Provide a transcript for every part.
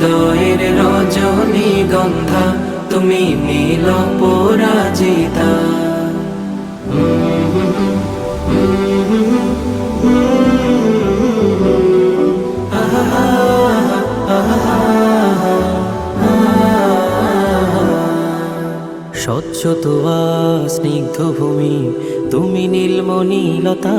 হৃদয়ের রজনী গন্ধা তুমি নীল পরাজিতা। স্বচ্ছ তোয়া স্নিগ্ধ ভূমি তুমি নীলমণিলতা।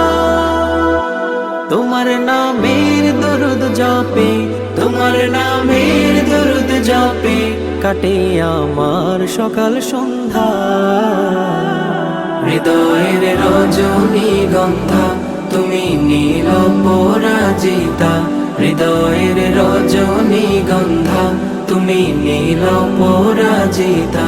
তোমার নামের দরুদ জপে, তোমার নামের দরুদ জপে, কাটে আমার সকাল সন্ধ্যা। হৃদয়ের রজনী গন্ধা, তুমি নীল পরাজিতা। হৃদয়ের রজনী গন্ধা, তুমি নীল পরাজিতা।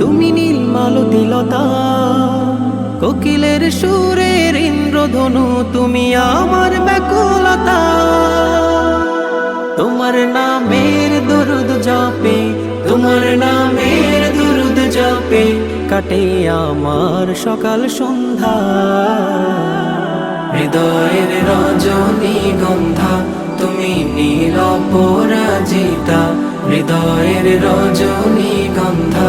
তুমি নীল মালতিলতা কোকিলের সুরের ইন্দ্রধনু তুমি আমার ব্যাকুলতা। তোমার নামের দরুদ জপে, তোমার নামের দরুদ জপে, কাটে আমার সকাল সন্ধ্যা। হৃদয়ের রজনী গন্ধা, তুমি নীল পরাজিতা হৃদয়ের রজনী গন্ধা